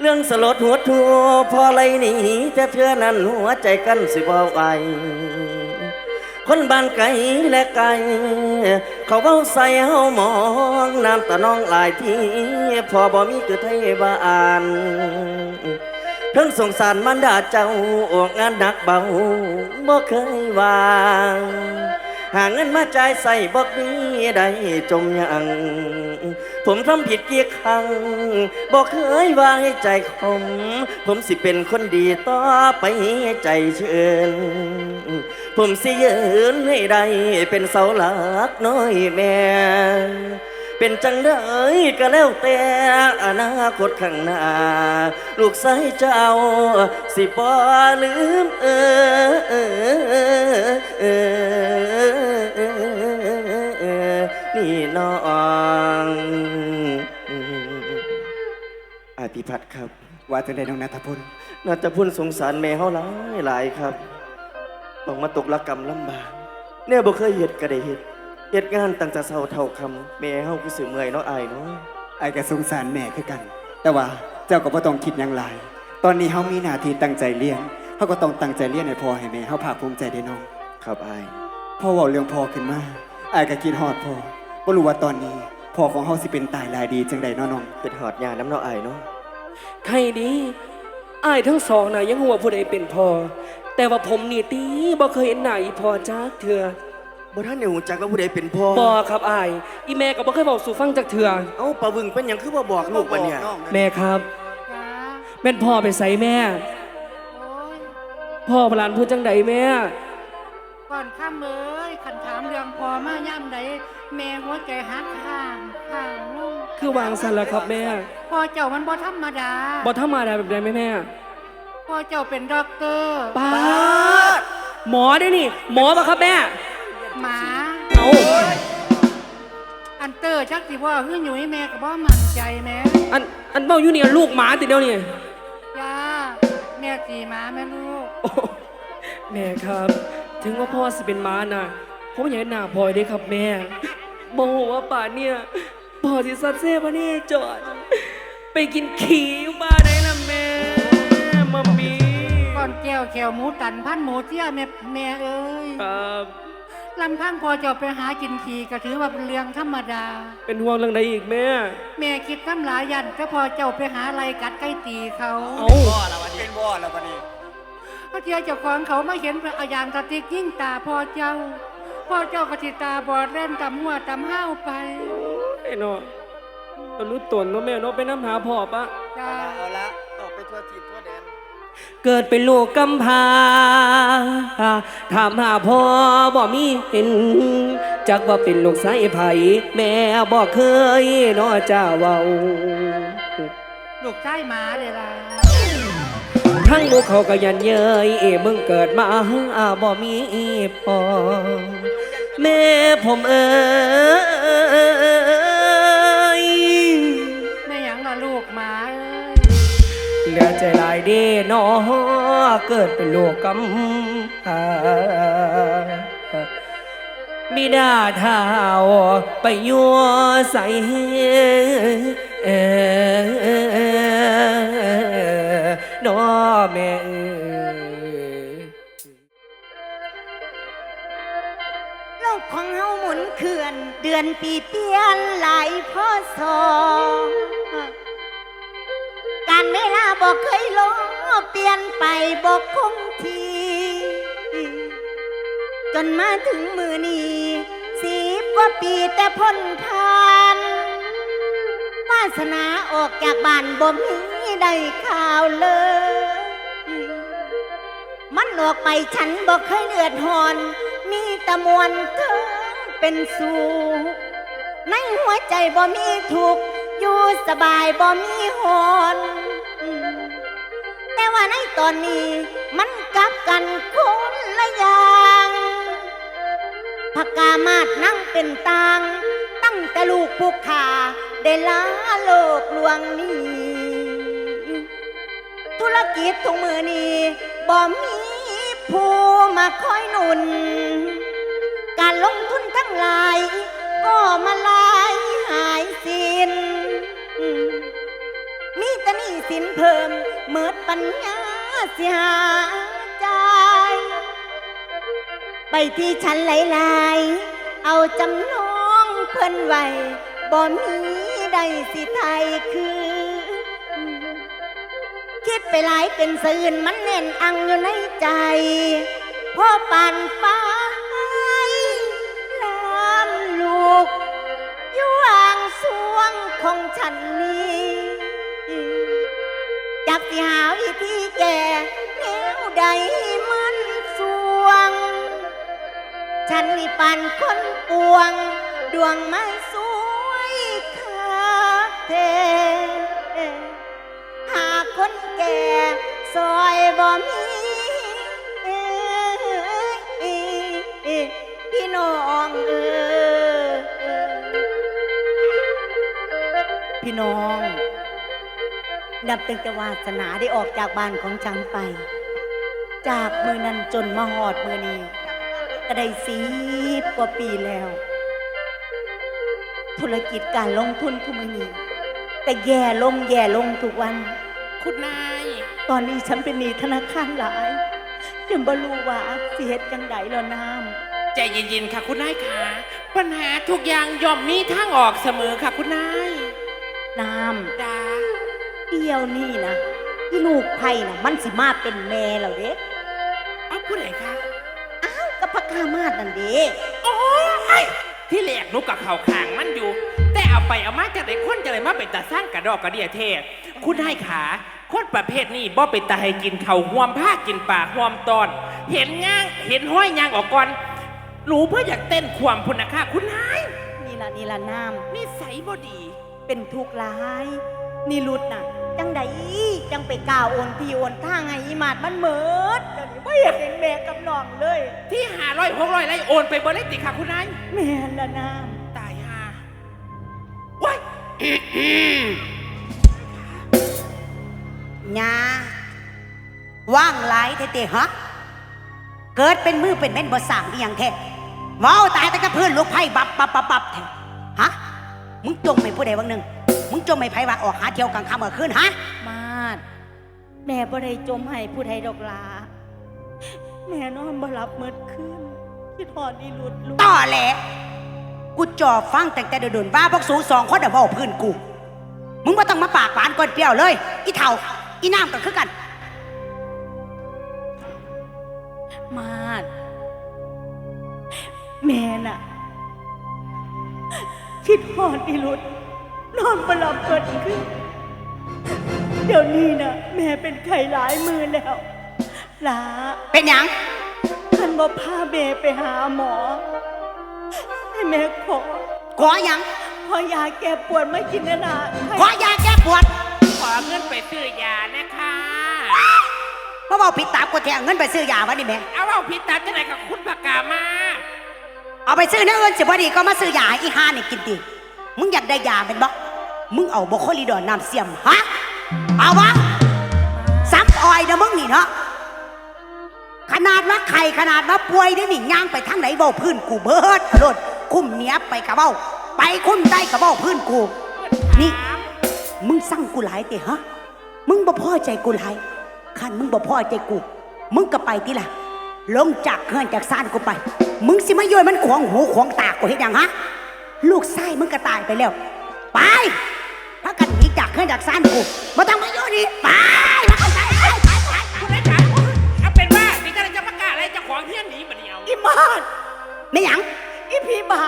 เรื่องสลดหัวทัวพอไรหนีจะเธอนั้นหัวใจกันสิบ่ไหวคนบ้านไกลและไกล เขาเบ้าใส่เฮามองน้ำตาน้องหลายที่ พอบ่มีคือไทยบ้านเพิ่งสงสารมันดาเจ้าออกงานหนักเบาบ่เคยวาง หาเงินมาจ่ายใส่บอกนี้ได้จมยังผมทำผิดกี่ครั้งบอกเคยว่าให้ใจคม ผมสิเป็นคนดีต่อไปให้ใจเชิญ ผมสิยืนให้ได้เป็นเสาหลักน้อยแม่ เป็นจังได้ก็แล้วแต่อนาคตข้างหน้า ลูกสายเจ้า สิบ่ลืมเออเออเออเออนี่น้องอาภิพัฒน์ครับ ว่าจะได้น้องนัทพลน่าจะพุ่นสงสารแม่เฮาหลายหลายครับ ต้องมาตกละกรรมลำบากเนี่ยบ่เคยเฮ็ดก็ได้เฮ็ด เฮ็ดงานตั้งแต่เช้าเท่าค่ำแม่เฮาคือสิเมื่อยเนาะอายเนาะไอ้ายก็สงสารแม่คือกัน แต่ว่าเจ้าก็บ่ต้องคิดหยังหลาย ตอนนี้เฮามีหน้าที่ตั้งใจเรียนเฮาก็ต้องตั้งใจเรียนให้พ่อให้แม่เฮาภาคภูมิใจได้น้องครับอายพ่อเว้าเรื่องพ่อขึ้นมาไอ้ายก็คิดฮอดพ่อบ่รู้ว่าตอนนี้พ่อของเฮาสิเป็นตายหลายดีจังใดเนาะน้อง เป็นหอดยาน้ำเนาะอายเนาะใครดีอ้ายทั้งสองน่ะยังหัวผู้ใดเป็นพ่อแต่ว่าผมนี่ตีบ่เคยเห็นหน้าอีพ่อจักเถื่อ บ่ทันได้ฮู้จักว่าผู้ใดเป็นพ่อบ่ครับอ้าย อีแม่ก็บ่เคยบอกสู่ฟังจักเถื่อเอ้าปะวึงเป็นหยังคือบ่บอกลูกบัดเนี่ย แม่ครับ จ้าแม่นพ่อไปใส่แม่ โอ้ยพ่อพลานพูดจังใดแม่ ก่อนข้ามเอ้ยขันถามเรื่องพอมาย่ำใดแม่หัวใจหักข้างข้างลงคือวางสันแล้วครับแม่พ่อเจ้ามันบ่ธรรมดาบ่ธรรมดาแบบใดแม่แม่พ่อเจ้าเป็นด็อกเตอร์ป้าดหมอได้นี่ หมอปะครับแม่ หมา เอาอันเตอร์ชักสิว่าขึ้นอยู่ให้แม่กับบ่มั่นใจแม่อันอันเบ้าอยู่เนี่ยลูกหมาติดเดียวนี่จ้าแม่สีหมาแม่ลูกโอ้แม่ครับ ถึงว่าพ่อสิเป็นหม้าน่ะผมอยากให้หน้าพลอยได้ครับแม่โมโหว่าป่านเนี่ยพ่อสิสัตว์เซ่พะเนี่ยจอด ไปกินขี้อยู่บ้านได้ละแม่มัมมี่ก่อนแก้วแขวหมูตันพันหมูเตี้ยแม่แม่เอ้ย ครับ ลำพังพอเจ้าไปหากินขี่ก็ถือว่าเป็นเรื่องธรรมดา เป็นห่วงเรื่องใดอีกแม่ แม่คิดน้ำหลายยันก็พอเจ้าไปหาอะไรกัดใกล้ตีเขาเอาเป็นบ่แล้วบัดนี้พระเจ้าเจ้าของเขามาเห็นพระอาญางกระติกยิ่งตาพ่อเจ้าพ่อเจ้าก็ติตาบอดเล่นตำหัวตำห้าวไปไอ้เนาะก็รู้ตนเนาะแม่เนาะไปน้ำหาพ่อปะจ้า เอา เกิดเป็นลูกกำพร้าถามหาพ่อบ่มีเห็น จักว่าเป็นลูกสายไผแม่บ่เคยเนาะเจ้าเว้าลูกชายหมาเลยล่ะทั้งลูกเขาก็ยันเย้ยเอมึงเกิดมาบ่มีพ่อแม่ผมเอ้ย เหลือใจหลายเด้นอเกิดเป็นลูกกำพร้าบิดาเท้าไปยัวใส่เออนอแม่เอ้ยโลกของเฮาหมุนเคลื่อน เดือนปีเปลี่ยนหลายพ่อสอ การเวลาบอกเคยลงเปลี่ยนไปบอกคงที จนมาถึงมือนี้สิบกว่าปีแต่พ้นผ่านวาสนาออกจากบ้านบ่มีได้ข่าวเลย มันออกไปฉันบอกเคยเลือดหอน มีตะมวนเกิงเป็นสูในหัวใจบ่มีทุกข์อยู่สบายบ่มีหอน ว่าในตอนนี้มันกลับกันคนละอย่างผักกามาดนั่งเป็นตาง ตั้งแต่ลูกผู้ขาได้ลาโลกลวงนี้ ธุรกิจทุกมือนี้บ่มีผู้มาคอยหนุน การลงทุนทั้งหลาย ก็มาลายหายสินมี แต่แต่หนี่สินเพิ่มเมิดปัญญาเสียใจใบที่ฉันหลายๆ เอาจำนองเพิ่นไว้บ่มีได้สิไทยคือ คิดไปหลายเป็นสื่นมันแน่นอังอยู่ในใจพ่อปานฟ้าลามลูกยู่อ่างสวงของฉันนี้ หาวิธีแก่แนวใดมันสวง ฉันนี่ปานคนปวง ดวงไม่สวยคักเทหาคนแก่ซอยบ่มีพี่น้องเออพี่น้อง นับตั้งแต่วาสนาได้ออกจากบ้านของฉันไป จากมือนั้นจนมาหอดมือนี้ก็ได้สีกว่าปีแล้ว ธุรกิจการลงทุนทุกมือนี้แต่แย่ลงแย่ลงทุกวัน คุณนาย ตอนนี้ฉันเป็นหนี้ธนาคารหลายจนบรู้ว่าสิเฮ็ดจังไดแล้วน้ใจเย็นๆค่ะคุณนายค่ะปัญหาทุกอย่างย่อมมีทางออกเสมอค่ะคุณนายำน้จ้าำ เดียวนี่นะที่ลูกไผ่น่ะมันสิมาเป็นแม่แล้วเด้เอาผู้ใดคะอ้าวก็พักามาดนั่นเด้โอ้ยที่แหลกนุกกับเขาขางมันอยู่ แต่เอาไปเอามาจากไหนคนจะเลยมาเป็นตาสร้างกระดอกกระเดียเทศ คุณนายขาคนประเภทนี้บ่เป็นตาให้กินเขาวห่วมผ้ากินปากห่วมตอน เห็นง่างเห็นห้อยยางออกก่อนรู้เพื่ออยากเต้นความพุนนะคะคุณนายนี่ล่ะนี่ล่ะน้นิสัยบ่ดีำเป็นทุกข์ร้าย นี่รุดน่ะ จังใดจังไปกล่าวโอนพี่โอนทางให้อีหมาดมันเหมิดเดี๋ยวนี้ไม่อยากเห็นแม่กับน้องเลยที่หาร้อยหกร้อยไล่โอนไปบริติค่ะคุณนายแม่ละน้ตายห่าว้ายญาว่างหลายเตะๆฮะเกิดเป็นมือเป็นแม่นบ่สั่งอีหยังแท้เว้าวตายแต่กับเพื่อนลูกไพ่บับบับบับบับแท้ฮะมึงจมไม่ผู้ใดวังหนึ่ง มึงจมไม่ไพ่ว่าออกหาเที่ยวกลางค่ำกลางคืนฮะำมาด แม่บ่ได้จมให้ผู้ใดดอกลา แม่นอนบ่หลับเมิดคืนคิดหอดอีหลุดลูกต่อแหละ กูจอบฟังแต่แต่โดนๆว่าพวกสูสองคนเดาเว้าพื้นกู มึงบ่ต้องมาปากหวานก้นเปรี้ยวเลย อีเท่า อีน้ำก็คือกัน มาด แม่น่ะคิดหอดอีหลุด นอนบ่หลับเมิดคืนเดี๋ยวนี้น่ะแม่เป็นไข้หลายมือแล้วลาเป็นหยังท่านบ่พาแม่ไปหาหมอ ให้แม่ขอขอหยังขอยาแก้ปวดไม่กินนะนะขอยาแก้ปวดขอเงินไปซื้อยานะคะเพราะว่าผิดตามกฎแทเอาเงินไปซื้อยาวะนี่แม่เอาเอาพิษตาจะไหนกับคุณปากกามา เอาไปซื้อเนื้อเงินสิบดีก็มาซื้อยาให้อีห้านี่กินดิ มึงอยากได้ยาเป็นบ่มึงเอาบโคลีดอนน้ำเสียมฮะ เอาวะซับออยนะมึงนี่เนาะ ขนาดว่าไข่ขนาดว่าป่วยได้นี่ย่างไปทางไหนเบ้าพื้นกูเบิดอรดคุ้มเนี้ยไปกระเบ้า ไปคุ้มได้กระเบ้าพื้นกู นี่ มึงสั่งกูหลายเตะฮะ มึงบ่พอใจกูหลายคันมึงบ่พอใจกู มึงก็ไปที่ละลงจากเครื่องจากซ่านกูไป มึงสิมาโยมันขวางหูขวางตากูเฮ็ดหยังฮะ ลูกไส้มึงก็ตายไปแล้ว ไปถ้ากันหนีจากเครื่องจากซ่านกูมาต้องมาโยนนี่ไปมาเข้าใจไปไปไปคุณได้ขายเอาเป็นว่านี่ก็เลยจะประกาศอะไรเจะของเฮี้ยนหนีมาเดียวอีมาดไม่หยังอีพีบ้า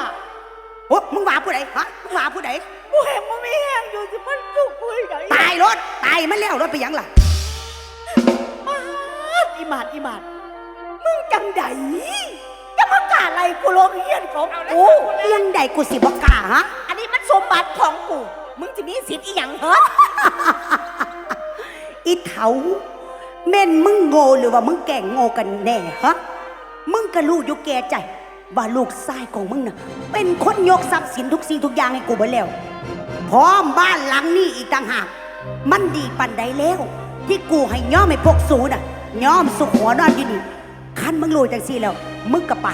โอ้มึงว่าผู้ใดฮะมึงว่าผู้ใดกูเห็นมันไม่แห้งอยู่ที่มันจุกกูอีกไงตายรถตายมันแล้วรถไปหยังล่ะมาดอีมาดอีมาดมึงจังใดจะมากล้า อะไรกูโรงเรียนของกูเรื่องใดกูสิบอกกล้าฮะ อันนี้มันสมบัติของกู มึงจะมีสิทธิ์อีหยังเหรอ อีเถาแม่นมึงโง่หรือว่ามึงแก่งโง่กันแน่ฮะ มึงก็รู้อยู่แก่ใจ ว่าลูกชายของมึงน่ะ เป็นคนยกทรัพย์สินทุกสิ่งทุกอย่างให้กูไปแล้ว พร้อมบ้านหลังนี้อีกต่างหาก มันดีปันใดแล้ว ที่กูให้ย่อมให้พวกสูน่ะย่อมสุขหัวนอนอยู่นี่คันมึงรู้จังซี่แล้ว มึงก็ไป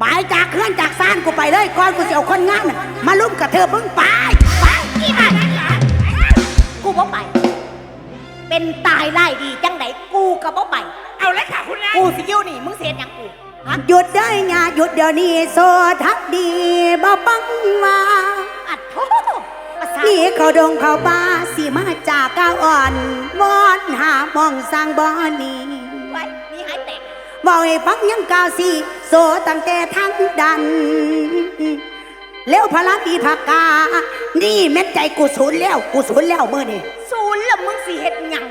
ไปจากเครื่องจากซ่านกูไปเลยก่อนกูจะเอาคนงานน่ะมาลุ่มกับเธอมึงไปไปอีบ้านกูบ่ไป เป็นตายไล่ดีจังไดกูก็บ่ไปเอาเลยค่ะคุณนายกูสิอยู่นี่มึงเสียหยังกูฮะหยุดได้งาหยุดเดี๋ยวนี้โสทักดีบ่ปังมาอัดโทภาษานี่เขาดงเขาบ้าสิมาจากก้าวอ่อนวอนหามองสร้างบ่อนี้ไว้มีหายแตกบอกให้ฟังยังกาวสิ โสตั้งแต่ทั้งดันเลี้ยวพลังดีผักกา นี่เม็ดใจกูสูญแล้วกูสูญแล้วมือนี่ศูนย์แล้วมึงสิเฮ็ดหยัง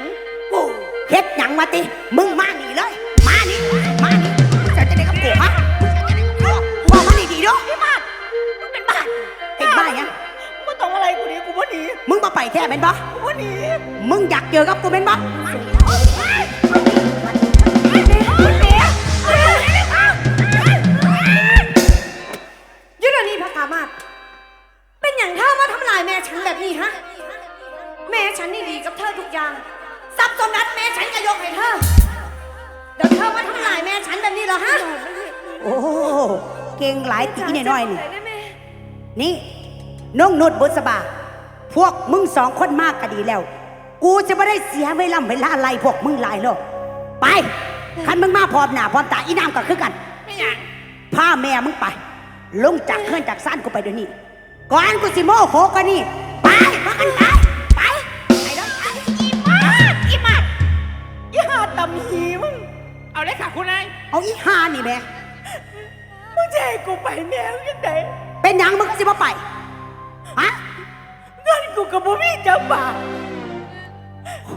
กูเฮ็ดหยังมาติ มึงมานี่เลย มานี่มานี่มึงจะจะได้กับกูฮะมึงจะจะได้กับกูบอกมานี่ดีๆเด้วยพี่มาดมึงเป็นบ้าเป็นบ้ายังมึงต้องอะไรกูนี่กูบ่หนีมึงมาไปแท้เป็นบ่กูบ่หนีมึงอยากเจอกับกูเป็นบ่ยุ น้องนุชบุษบา พวกมึงสองคนมากก็ดีแล้ว กูจะไม่ได้เสียเวลาเวลาอะไรพวกมึงหลายหรอกไปคันมึงมาพร้อมหน้าพร้อมตาอีน้ำก็คือกันไม่อยากพาแม่มึงไป ลงจากเครื่องจากซ่านกูไปเดี๋ยวนี้ ก่อนกูสิโมโหกันนี่ ไปพากันไป ไปไปแล้วไปอีมาดอีมาดอีหาตำหีมึง เอาเลยค่ะคุณนาย เอาอีหานี่แม่มึงจะให้กูไปแนวยังไงเป็นหยังมึงก็สิมาไป ฮะเงินกูกับบ่มีจังบาท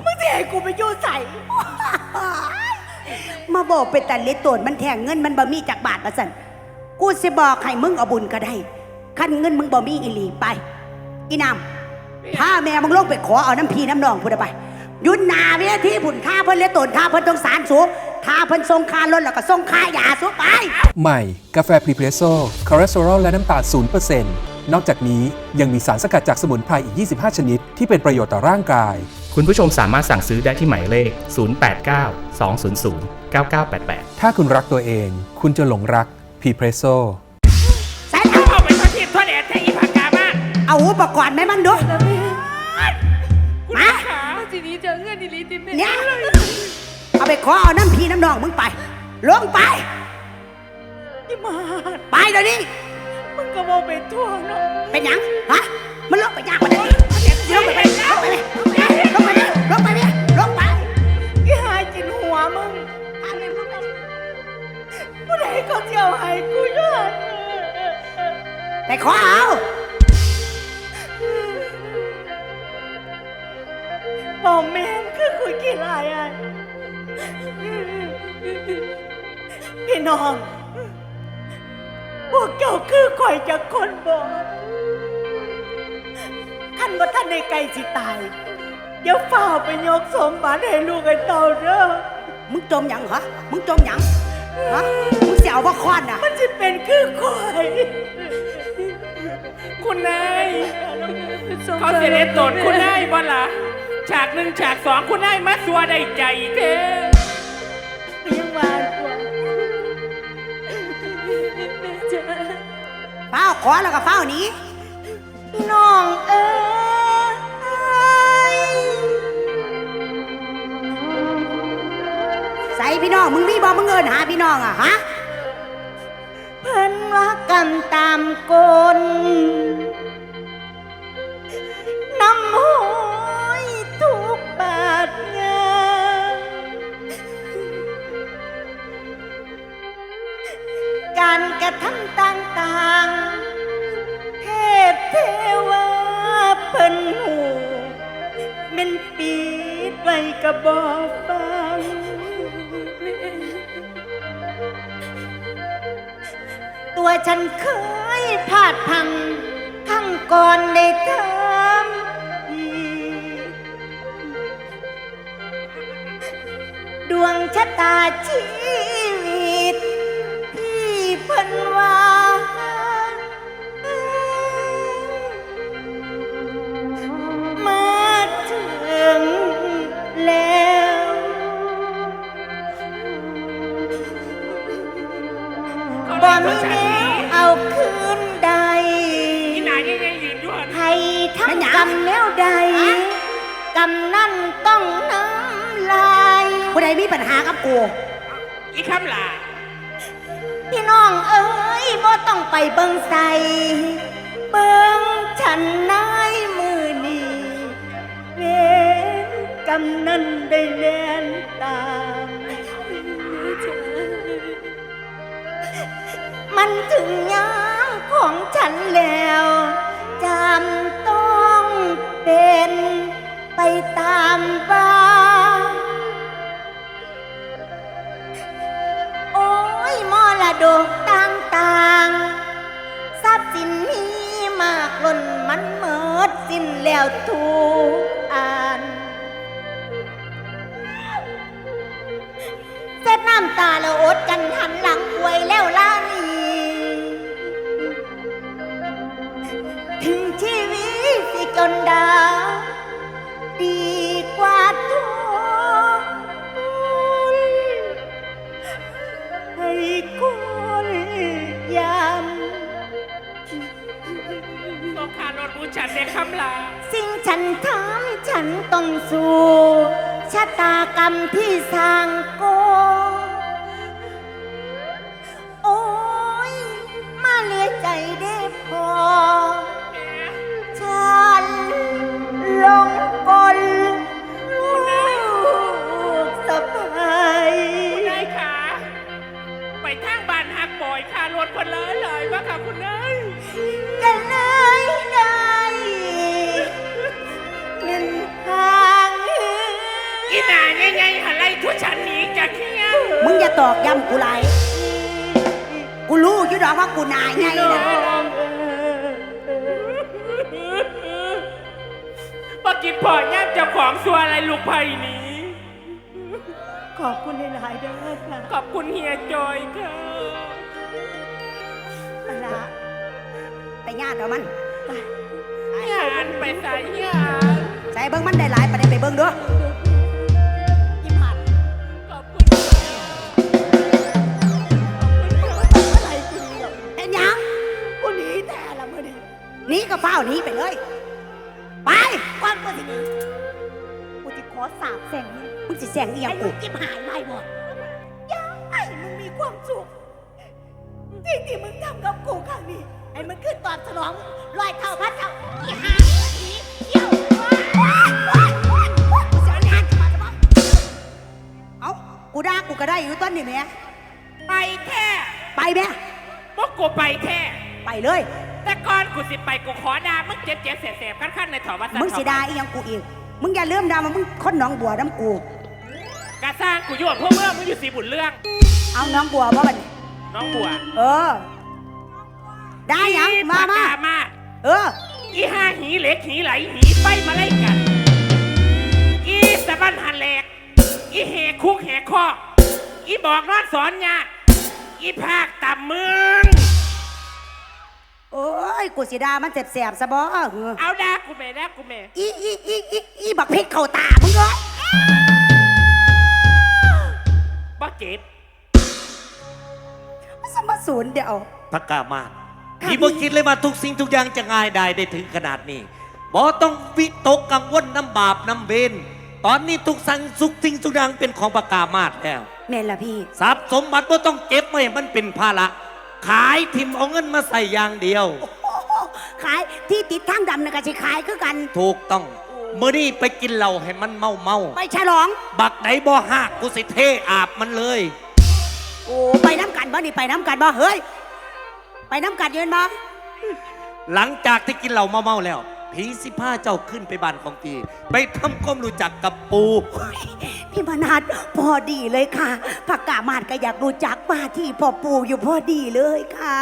มึงจะให้กูไปอยู่ใส่ มาบอกเป็นแต่เล็ดตนมันแทงเงินมันบ่มีจากบาทละสันกูสิบอกให้มึงเอาบุญก็ได้คันเงินมึงบ่มีอีหลีไป อีนำถ้าแม่มึงลงไปขอเอาน้ำพีน้ำนองพูดเอาไปอยุนหนาเวทีผุนค่าเพิ่นเล็ดตนค่าเพิ่นต้องสารสูงค่าเพิ่นทรงค่ารถแล้วก็ทรงค่ายาสูงไป ใหม่ กาแฟพรีเพรสโซ่คอเลสเตอรอลและน้ำตาล0% นอกจากนี้ยังมีสารสกัดจากสมุนไพรอีก 25 ชนิด ที่เป็นประโยชน์ต่อร่างกาย คุณผู้ชมสามารถสั่งซื้อได้ที่หมายเลข 089 200 9988 ถ้าคุณรักตัวเอง คุณจะหลงรักพรีเพรสโซ่ใส่เอาเอาไปทอดทิพย์ทอดแดดแท้อีผักกามาเอาอุปกรณ์ไหมมันดูคุณมาขาทีนี้เจอเงื่อนดีๆติแม่เนี่ย เอาไปขอเอาน้ำพีน้ำนองมึงไป ลงไปอีมาดไปเดี๋ยวนี้ มึงก็บ่เป็นท่วงเนาะเป็นหยังฮะมันลงไปยากกว่านี้ลงไปไหมลงไปไหมลงไปไหมลงไปไหมลงไปอีหาจินหัวมึงผู้ใดเขาเที่ยวให้กูยอดไปขอเอาบอกแม่งคือคุยกี่ลายอะพี่น้อง พวกเจ้าคือข่อยจะคนบอกท่านว่าท่านในไกลสิตายเดี๋ยวฝ่าไปยกสมบัติให้ลูกไอ้เต่าเด้อมึงจมหยังเหรอมึงจมหยังฮะมึงเสียวบ่คอนน่ะมันจะเป็นคือข่อย คุณนายเขาเสียเด็ดตนคุณนายบ่ล่ะฉากหนึ่งฉากสองคุณนายมาสัวได้ใจเท่ เฝ้าขอแล้วก็เฝ้าหนี้พี่น้องเอ้ยใส่พี่น้องมึงมีบ่มึงเอินหาพี่น้องอะฮะเพิ่นว่ากรรมตามกล การกระทำต่างๆเทพเทวาเพิ่นหูเป็นปีดไว้กระบอกฟังตัวฉันเคยพลาดพังข้างก่อนได้ทอีกดวงชะตาชี อยู่หันให้ทั้งกรรมแนวใดกรรมนั่นต้องน้ำดมีปัญหากับกูอีคำลาพี่น้องเอ้ยบ่ต้องไปเบิ่งใสเบิ่งฉันนายมือนี้เวรกำนั้นได้แล่นตามมันถึงยามของฉันแล้วจำต้องเป็น ชะตากรรมที่สร้างโกโอ้ย มาเหลือใจได้พอ ฉันลงกลลูกสะพายคุณนายขาไปทางบ้านหักบ่อยค่ารถคนเลยเลยว่าค่ะคุณนาย ๆหันไล่ทุกฉันหนีจากเฮียมึงอย่าตอกย้ำกูไรกูรู้อยู่ดอกว่ากูนายไงนะปกินพอย่ามเจ้าของสัวอะไรลูกไผ่หนี้ ขอบคุณหลายๆเด้อค่ะขอบคุณเฮียจอยค่ะปลาไปญาติเอามันเฮียอันไปใส่เฮียใส่เบิ้งมันได้หลายประเด็นไปเบิ้งด้วย เฝ้าวหนีไปเลย ไปก่อนกูสิหนีกูจะขอสาบแช่งมึงมึงสิแสงอีหยัให้งมึกูงจิ้มหายไปหมดยังไอ้มึงมีความสุขสิ่งที่มึงทำกับกูครั้งนี้ให้มันขึ้นตอบสนองลอยเท่าพัดเท่าอีหาอีเที่ยวว้ายว้ายว้ายว้ายกูจะเอางานกูมาจะบอกเอ้ากูด่ากูก็ได้อยู่ต้นนี่แหม่ไปแท้ไปแม่พวกกูไปแท้ไปเลยแต่ ก่อนกูสิไปกูขอดามึงเจ็บเจ็บแสบแสบขั้นขั้นในถอวัดมึงสิด่าอีหยังกูอีก มึงอย่าลืมด่ามามึงคนหน้องบัวน้ำกู กระสร้างกูโยนพวกเมื่อมึงอยู่สีบุญเรื่อง เอาน้องบัวบ่บัดนี้น้องบัวเออได้หยังมามาปกกมาเออ อีห้าหีเหล็กหีไหลหีไฟมาไล่กัน อีสะบันหันแหลก อีแหกคุกแหกคอกอีบอกนอนสอนยากอีภาคต่ำมึง โอ้ยกูสิด่ามันแสบๆซะบ่เออเอาดากูแม่ดากูแม่อีอีอีอีอีบักเพชรเข้าตามึงเอ้ยบ่เจ็บมันสมาศูนย์เดี๋ยวพระกามาศพี่บ่คิดเลยว่าทุกสิ่งทุกอย่างจะง่ายได้ได้ถึงขนาดนี้บ่ต้องวิตกกังวลน้ำบาปน้ำเวรตอนนี้ทุกสั่งสุขสิ่งทุกอย่างเป็นของพระกามาศแล้ว แม่นละพี่ ทรัพย์สมบัติบ่ต้องเก็บไว้ให้มันเป็นภาระ ขายทิมเอาเงินมาใส่อย่างเดียว ขายที่ติดทางดำนะก็สิขายคือกัน ถูกต้องเมื่อนี้ไปกินเหล้าให้มันเมาเมาไปฉลอง ๆบักไหนบ่หักกูสิเทอาบมันเลย โอ้ไปน้ำกันบ่นี่ไปน้ำกันบ่เฮ้ย ไปน้ำกันยืนบ่หลังจากที่กินเหล้าเมาเมาๆแล้ว ผีสิผ้าเจ้าขึ้นไปบ้านของตี ไปทำความรู้จักกับปู พี่มนัดพอดีเลยค่ะผักกามาดก็อยากรู้จักมาที่พ่อปู่อยู่พอดีเลยค่ะ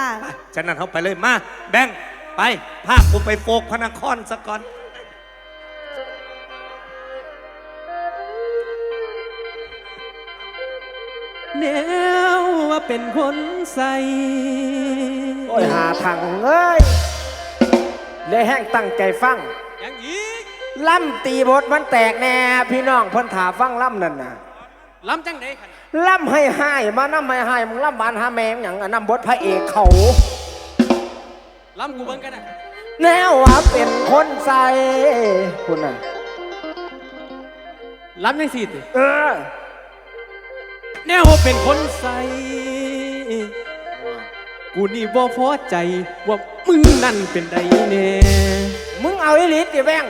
ฉะนั้นเขาไปเลยมา แบงค์ไปพากูไปโฟกพระนครสักก่อน แนวว่าเป็นคนใส่โอ้ยหาทางเอ้ย เลยแห้งตั้งใจฟังยังอีกล่ำตีบทมันแตกแน่พี่น้องเพิ่นถาฟังล่ำนั่นน่ะล้ำจังไดขันล่ำให้ให้มาน้ำให้ให้มึงล่ำบานหาแมงอย่างอันนำบทพระเอกเขาล้ำกูเบิ่งกันนะแนวว่าเป็นคนใส่คุณน่ะล้ำยังสิเออแนวเป็นคนใส กูนี่บ่พอใจว่ามึงนั่นเป็นใดแน่มึงเอาอีหลีติแบง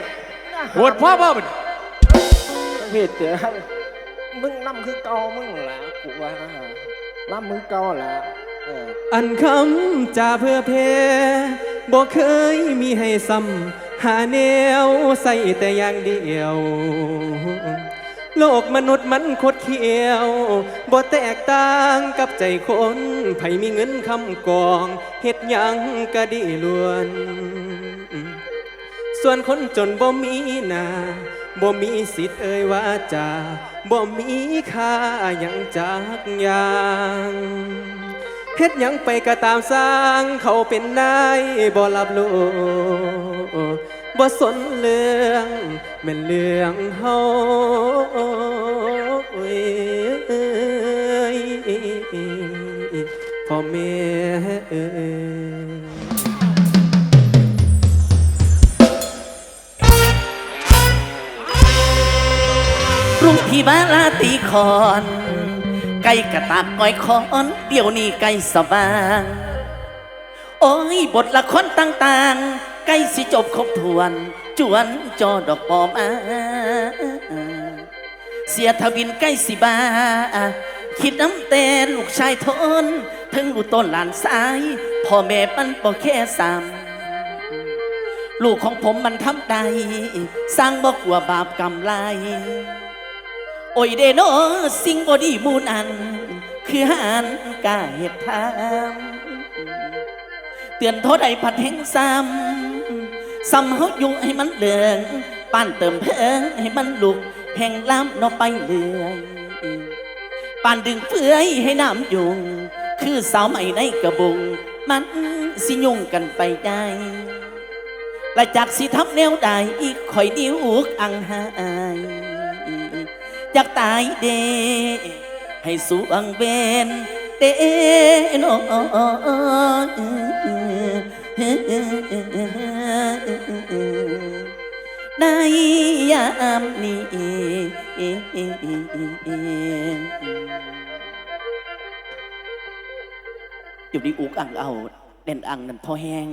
โหดพ่อบ่บัดผิดเด้อมึงนำคือเก่ามึงล่ะกูว่าล่ำมึงเก่าล่ะเอออันคำจาเพื่อเพบ่เคยมีให้ซ้ำหาแนวใส่แต่อย่างเดียว โลกมนุษย์มันคดเคี้ยวบ่แตกต่างกับใจคนไผมีเงินคำกองเฮ็ดหยังก็ดีล้วน ส่วนคนจนบ่มีนาบ่มีสิทธิ์เอ่ยว่าจาบ่มีค่าหยังจากอย่างเฮ็ดหยังไปก็ตามสร้างเขาเป็นนายบ่รับรู้ บ่สนเรื่องแม่นเรื่องเฮาเอ้ยพ่อแม่เอ้ยรุ่งพี่มาลาตีคอน ไก่กระตากก้อยคอนเดี๋ยวนี้ไก่สว่าง โอ้ยบทละครต่างๆ ใกล้สิจบครบถ้วน จวนจอดอกปอมาเสียทวินใกล้สิบา คิดน้ำเตนลูกชายทน ถึงลูกต้นหลานซ้าย พ่อแม่มันบ่แค่สามลูกของผมมันทำได้สร้างบ่กลัวบาปกรรมลายโอ้ยเดโนสิ่งบ่ดีมูนัน คือหันกาเหตุทำเตือนโทษใดผัดแห่งซ้ำ ซ้ำเฮาอยู่ให้มันเหลืองป้านเติมเพิงให้มันลุกแห่งล้ำเนอไปเรื่อยป้านดึงเฟือยให้น้ำยุง คือสาวใหม่ในกระบุง มันสิยุ่งกันไปได้และจากสิทับแนวใดอีกคอยนิ้วอุกอังหายอยากตายเด ให้สวงเวนเดโน ในยามนี้อยู่ดีอุกอังเอาเด่นอังนั่นพอแห้ง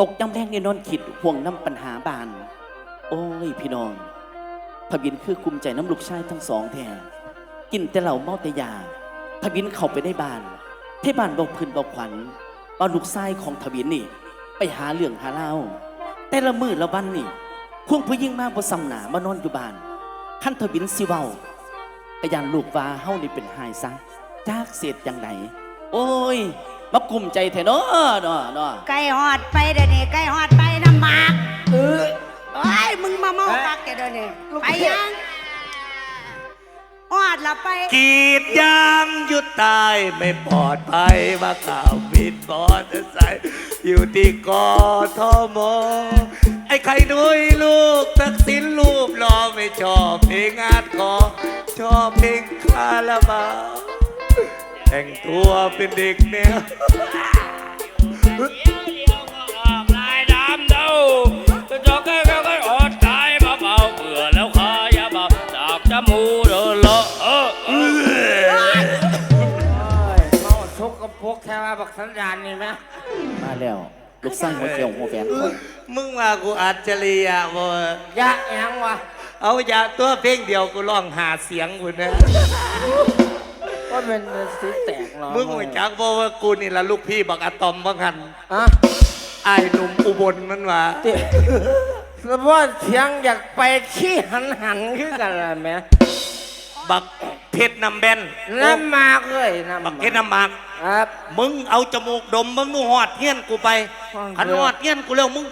ตกจำแรงในนอนขิดห่วงน้ำปัญหาบาน โอ้ยพี่น้องพะบินคือคุมใจน้ำลูกชายทั้งสองแท้กินแต่เหล่าเมาแต่ยาพะบินเข้าไปได้บานเทบานบอกพื้นบอกขวัญว่าลูกชายของทบินนี่ ไปหาเรื่องหาเล่า แต่ละมือละวันนี่พวกผู้ยิ่งมากบ่สำหนามานอนอยู่บ้านขั้นทบินสิเว้ากระยานลูกว่าเฮานี่เป็นหายซะจากเศษจังไหนโอ้ยมากลุ่มใจแท้เนาะเนาะเนาะไก่หอดไปเดี๋ยวนี้ไก่หอดไปน้ำหมากเออไอ้ยมึงมาเมาคักแกเดี๋ยวนี้ไปยังหอดละไปกรีดยางหยุดตายไม่ปลอดภัยมาข่าวบินบอเตอร์ไซค์ อยู่ที่กทมไอ้ไข่นุ้ยลูกทักสินรูปรอไม่ชอบเพลงอาดคอชอบเพลงคาราบาแต่งตัวเป็นเด็กแนวลายดำเดาจะจอกก็ก็ แค่ว่าบักสัญญาณนี่ไหมมาแล้ว ลูกสร้างหัวเกี่ยวหัวแฟนคนมึงว่ากูอัจฉริยะบ่ยะแองวะเอาอย่าตัวเพลงเดียวกูร้องหาเสียงกูนะว่าเป็นสีแตกเหรอมึงหัวจักบ่ว่ากูนี่ละลูกพี่บักอะตอมบังหันอะไอ้ายหนุ่มอุบลมันว่าติแล้วว่าเสียงอยากไปขี้หันหันๆคือกันล่ะแม่บัก เพชรน้ำแบนน้ำมากเลยน้ำบักเพชรน้ำหมาก ครับ มึงเอาจมูกดมมึงนู่หอดเงี้ยนกูไปฮอดขันหอดเงี้ยนกูแล้วมึง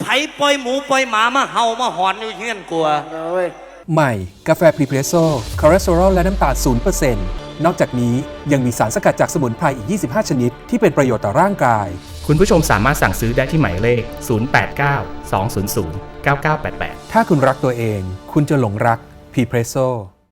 ไผปล่อยหมูปล่อยหมามาเห่ามาหอนอยู่เงี้ยนกูอะเว้ย ใหม่ กาแฟพรีเพรสโซ่คอเลสเตอรอลและน้ำตาล0%นนอกจากนี้ยังมีสารสกัดจากสมุนไพรอีก 25 ชนิด ที่เป็นประโยชน์ต่อร่างกาย คุณผู้ชมสามารถสั่งซื้อได้ที่หมายเลข 089 200 9988ถ้าคุณรักตัวเอง คุณจะหลงรักพรีเพรสโซ่